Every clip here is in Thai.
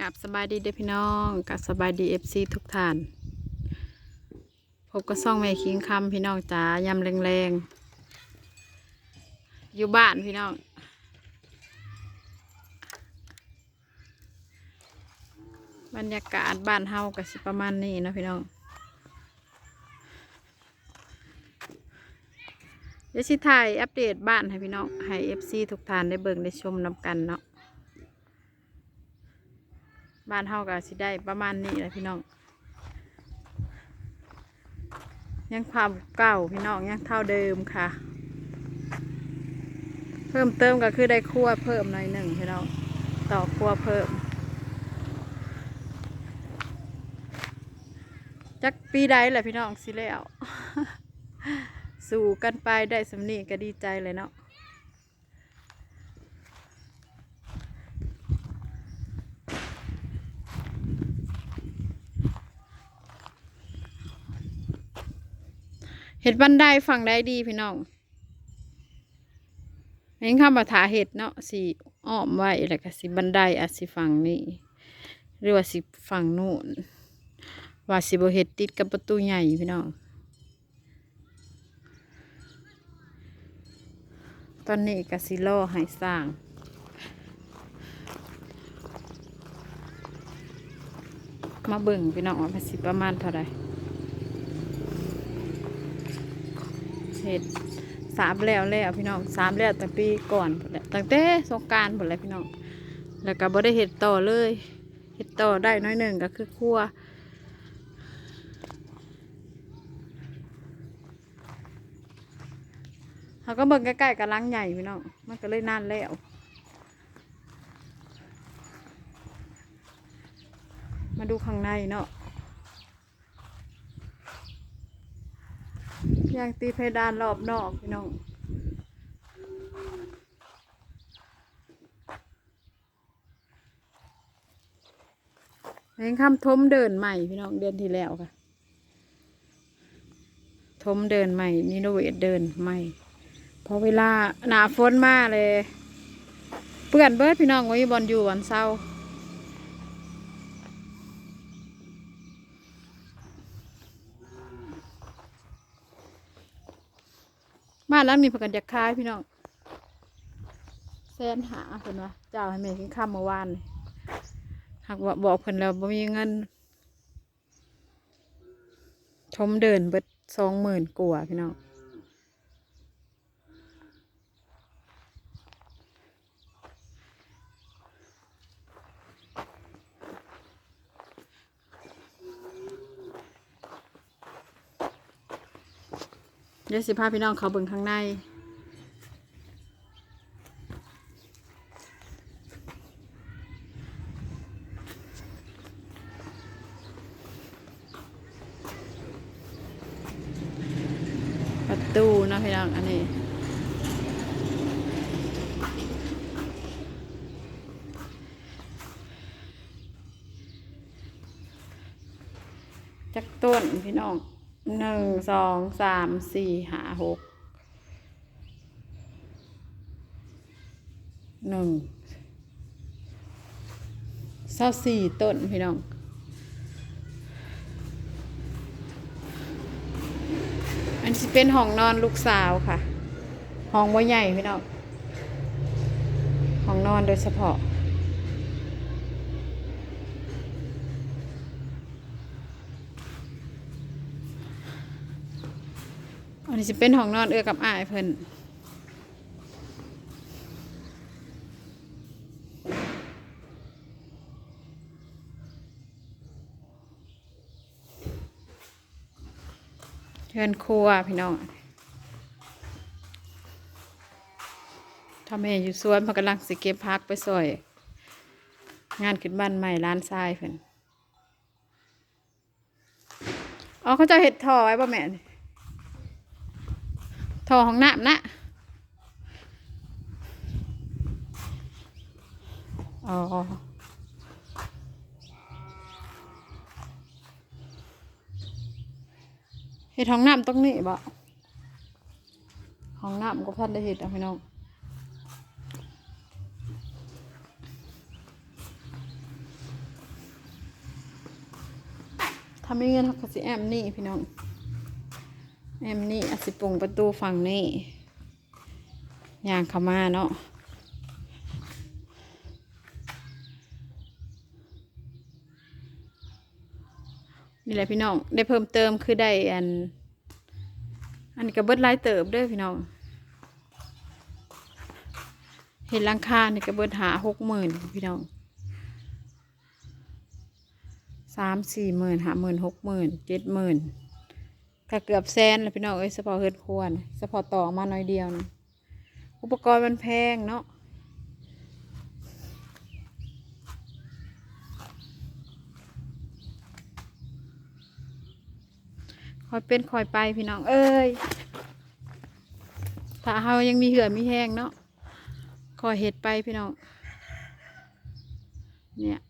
กับสบายดีเด้พี่น้องกับสบายดีเอฟซีทุกท่านพบกับซ่องแม่คิงคำพี่น้องจ๋ายำแรงๆ อยู่บ้านพี่น้อง บรรยากาศบ้านเฮาก็สิประมาณนี้นะพี่น้อง เดี๋ยวสิถ่ายอัปเดตบ้านให้พี่น้อง ให้เอฟซีทุกท่านได้เบิ่งได้ชมนำกันเนาะ บ้านเฮาก็สิได้ประมาณนี้แหละพี่น้อง ยังความเก่าพี่น้องยังเท่าเดิมค่ะ เพิ่มเติมก็คือได้ครัวเพิ่มหน่อยหนึ่งพี่น้องต่อครัวเพิ่มจักปีใดแหละพี่น้องสิแล้ว สู่กันไปได้สำนีก็ดีใจเลยเนาะ เห็ดบันไดฝั่งได้ดีพี่น้องเห็นคำว่าถาเห็ดเนาะสีอ้อมไว้แล้วก็สิบันไดอาจสิฝั่งนี้หรือว่าสิฝั่งนู่นว่าสิบเห็ดติดกับประตูใหญ่พี่น้องตอนนี้ก็สิล่อให้สร้างมาเบิ่งพี่น้องว่ามันสิประมาณเท่าไหร่ เห็ดสามแล้วแล้วพี่น้องสามแล้วแต่ปีก่อนแหละตั้งแต่สงการหมดแล้วพี่น้อง แล้วก็บ่ได้เห็ดต่อเลยเห็ดต่อได้น้อยหนึ่งก็คือคั่วเขาก็เบิ่งใกล้ๆกับลังใหญ่พี่น้องมันก็เลยนานแล้วมาดูข้างในเนาะ ยางตีเพดานรอบนอกพี่น้องเห็นคำทมเดินใหม่พี่น้องเดือนที่แล้วค่ะทมเดินใหม่นิโนเวทเดินใหม่พอเวลาหนาฝนมาเลย เปื่อนเบิดพี่น้องไว้บอลอยู่วันเศร้าบ้านหลังนี้เพิ่นกันจะคายพี่น้องแสนหาเพิ่นว่าเจ้าให้แม่กินข้าวเมื่อวานหากว่าบอกเพิ่นแล้วบ่มีเงินทมเดินเบิดสองหมื่นกว่าพี่น้อง เดี๋ยวสิพาพี่น้องเขาเบิ่งข้างใน ประตูนะพี่น้องอันนี้จักต้นพี่น้อง หนึ่งสองสามสี่ห้าหกหนึ่งเศร้าสี่ต้นพี่น้องอันนี้เป็นห้องนอนลูกสาวค่ะ ห้องว่าใหญ่พี่น้องห้องนอนโดยเฉพาะ นนี้จะเป็นห้องนอนเอือกับอ้ายเพิ่นเชิญครัวพี่น้องทำเองอยู่สวนพกำลังสิเก็บพักไปซอย งานขึ้นบ้านใหม่ร้านทรายเพิ่นอ๋อเขาจะเห็ดทอไว้ป่ะแม่นี่ ท่อของน้ำนะอ๋อเห็ดของน้ำตรงนี้บ่ของน้ำก็พันได้เห็ดอะพี่น้องอถ้าไม่เงินเขาก็สิแอมนี่พี่น้อง แอมนี่อสิปรุงประตูฝั่งนี่ยางเข้ามาเนาะนี่แหละพี่น้อง ได้เพิ่มเติมคือได้อัน อันนี้ก็เบิดหลายเติบด้อพี่น้อง เห็นลังคานี่ก็เบิดหาหกหมื่นพี่น้องสามสี่หมื่นหาหมื่นหกหมื่นเจ็ดหมื่น ก็เกือบแสนแล้วพี่น้องเอ้ยเฉพาะเฮ็ดครัวนะเฉพาะต่อมาหน่อยเดียวนะอุปกรณ์มันแพงเนาะคอยเป็นคอยไปพี่น้องเอ้ยถ้าเฮายังมีเหือมีแห้งเนาะคอยเห็ดไปพี่น้องเนี่ย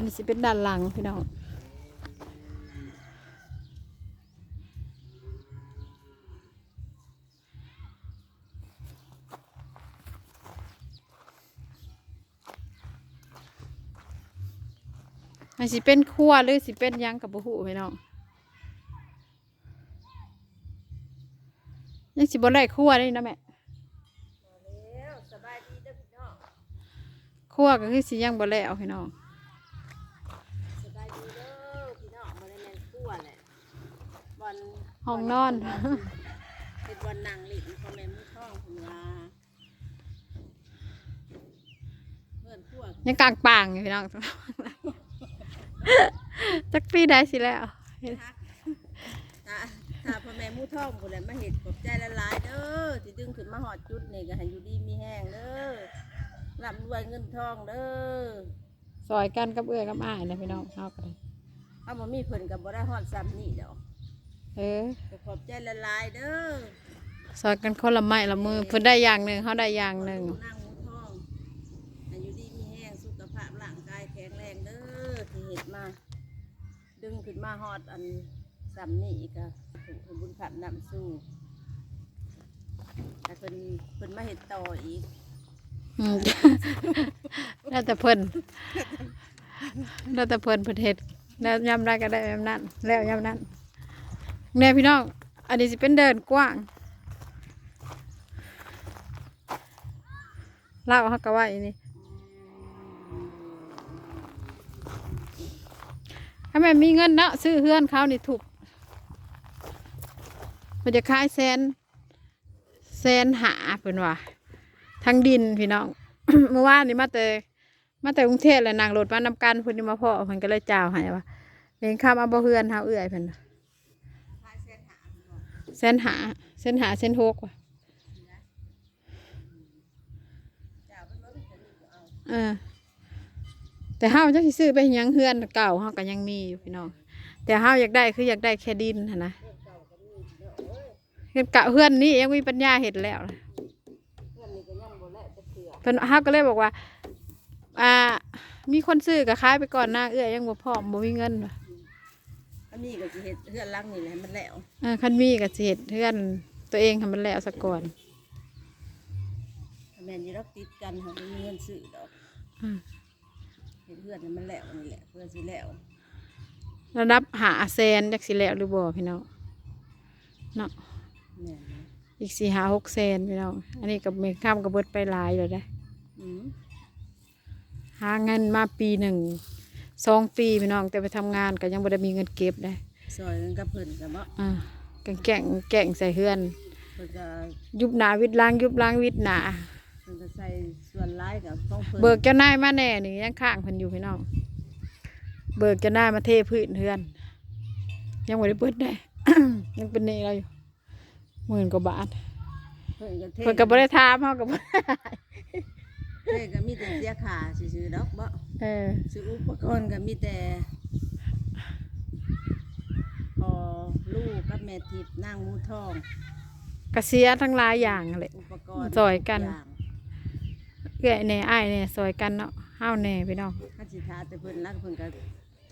อันนี้สิเป็นด้านหลังพี่น้องมันสิเป็นครัวหรือสิเป็นหยังกับบุหูพี่น้องยังสิบ่ได้ครัวเลยนะแม่แล้วสบายดีเด้อพี่น้องครัวก็คือสิยังบ่แล้วพี่น้อง สบายดีเด้อพี่น้องมา ได้แม่นคั่วแหละบอลห้องนอน เป็นบอลนางหลินพ่อแม่มือท่องผมลาเพื่อนคั่วยังกลางป่างอยู่พี่น้อง จักปีได้สิแล้วตาตาพ่อแม่มือท่องผมแหละมาเห็ดขอบใจละลายๆเด้อที่ดึงขึ้นมาหอดจุดนี่ก็ให้อยู่ดีมีแห้งเด้อร่ำรวยเงินทองเด้อซอยกันกับเอื้อยกับอ้ายนะพี่น้องเอากัน เอาบ่มีเพิ่นกับบ่ได้ฮอดซ้ำนี่ดอกเออก็ขอบใจละลายๆเด้อซอยกันคนละไม้ละมือเพิ่นได้อย่างหนึ่งเขาได้อย่างหนึ่งนั่งหมูทองอายุดีมีแห้งสุขภาพร่างกายแข็งแรงเด้อที่เห็ดมา ดึงขึ้นมาฮอดอันซ้ำนี่อีกอะถูกบุญขับนำสู้แต่เพิ่นเพิ่นมาเห็ดต่ออีก อืมแล้วแต่เพิ่นแล้วแต่เพิ่นเพิ่นเฮ็ด แล้วยำได้ก็ได้ยำนั้น แล้วยำนั้นเนี่ยพี่น้องอันนี้สิเป็นเดินกว้างเล่าเขาก็ว่าอย่างนี้ถ้าแม่มีเงินเนาะซื้อเฮือนเขานี่ถูกมันจะขายแสนแสนหาเป็นว่าทั้งดินพี่น้องเมื่อวานนี้มาแต่ มาแต่กรุงเทพเลยนางรถมานำกันเพิ่นนี่มาพ่อเพิ่นก็เลยจ้าวให้ว่าเลี้ยงข้ามเอาบ่เฮือนเฮาเอื้อยเพิ่นน่ะพายเส้นหาพี่น้องเส้นหาเส้นหกว่ะเจ้าเพิ่นบ่มีเพิ่นก็เอาเออแต่เฮาจักสิซื้อไปยังเฮือนเก่าเฮาก็ยังมีอยู่พี่น้องแต่เฮาอยากได้คืออยากได้แค่ดินนะเฮ็ดเก่าเฮือนนี้ยังมีปัญญาเฮ็ดแล้วนะเพื่อนนี่ก็ยังบ่แล้วเพิ่นเฮาก็เลยบอกว่า อ่า มีคนซื้อก็ขายไปก่อนหน้าเอื้อยยังบ่พร้อมบ่มีเงินว่ะอันนี้ก็สิเฮ็ดเพื่อนหลังนี่แหละให้มันแล้วเออคันมีก็สิเฮ็ดเฮือนตัวเองให้มันแล้วซะก่อนถ้าแม่นอยู่ดอกติดกันเขาบ่มีเงินซื้อดอกอืมเฮ็ดเพื่อนให้มันแล้วนี่แหละเพื่อนสิแล้วระดับหาแสนจักสิแล้วหรือบ่พี่น้องเนาะแม่นนะอีกสี่หาหกแสนพี่น้องอันนี้กับเมข้ามกับเบิดไปหลายเลยได้อืม หาเงินมาปีหนึ่งสองปีพี่น้องแต่ไปทำงานก็ยังบ่ได้มีเงินเก็บได้ซอยกันกับเพิ่นก็บ่อ่าแก่งแก่งแก่งใส่เฮือน เพิ่นก็ยุบหนาวิดล้างยุบล้างวิดหนา เพิ่นก็ใส่ส่วนร้ายกับของเพิ่นเบิกเจ้านายมาแน่นี่ยังข้างเพิ่นอยู่พี่น้อง เบิกเจ้านายมาเทพื้นเฮือน ยังบ่ได้เบิดได้ ยังเป็นหนี้เราอยู่หมื่นกว่าบาทเพิ่นก็เทเพิ่นก็บ่ได้ถามเฮาก็บ่ เทก็มีแต่เสียค่าซื่อๆดอกบ่เออ ซื้ออุปกรณ์ก็มีแต่พอลูกกับแม่ทิพย์นางหมูทองกระเสียทั้งหลายอย่างนั่นแหละอุปกรณ์ซอยกันทุอย่างเอื้อยแหน่อ้ายแหน่ซอยกันเนาะเฮาแหน่พี่น้องข้าสิทาแต่เพิ่นรักเพิ่นก็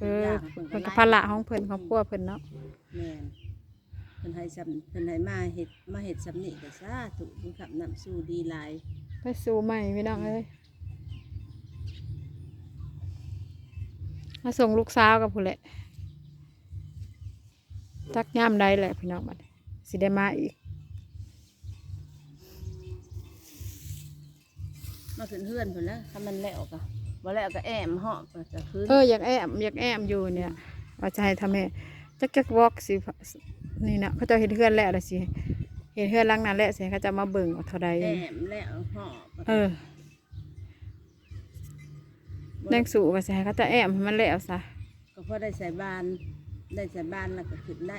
เออทุย่างเพิ่นก็ภาระของเพิ่นครอบครัวเพิ่นเนาะแม่นเพิ่นให้สำเพิ่นให้มาเฮ็ดมาเฮ็ดสำนีก็สาธุบุญคำนำสู่ดีหลาย ไปสู่ใหม่พี่น้องเอ้ยมาส่งลูกสาวกับผู้นแหละจักย่ามใดแหละพี่น้องบัดนี้สิได้มาอีกมาขึ้นเฮือนพุ่นแล้วถ้ามันแล้วก็บ่แล้วก็แอมเหาะก็จะขึ้นเอออยากแอมอยากแอมอยู่เนี่ยว่าจะให้ทำแม่จักจักวอกสินี่นะเขาจะเห็นเพื่อนแล้วล่ะสิ เห็นเพื่อนหลังนั้นแหละสิเขาจะมาเบิ่งว่าเท่าใดแอมแล้วเหาะก็เออแดงสู่ก็สิให้เขาจะแอมให้มันแล้วซะก็พอได้ใส่บาน ได้ใส่บานแล้วก็ขึ้นได้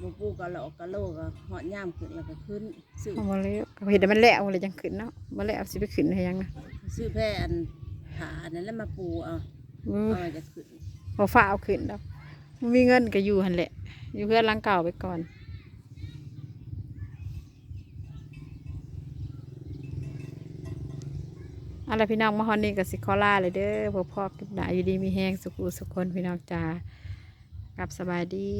บ่ปูก็หลอกก็โลก็เหาะย่ามขึ้นแล้วก็ขึ้นซื้อเอามาเลยเขาเห็นแต่มันแล้วเลยจังขึ้นเนาะมาแล้วสิไปขึ้นให้ยังนะซื้อแพร่อันผาอันนั้นแล้วมาปูเอาอือเอาจะขึ้นพอฟ้าเอาขึ้นแล้วมันมีเงินก็อยู่หันแหละ อยู่เพื่อนหลังเก่าไปก่อน เอาล่ะพี่น้องมาฮอนนี่กับสิคอล่าเลยเด้อพอพ่อกินหนาอยู่ดีมีแห้งสุขุสุขคนพี่น้องจ้ากลับสบายดี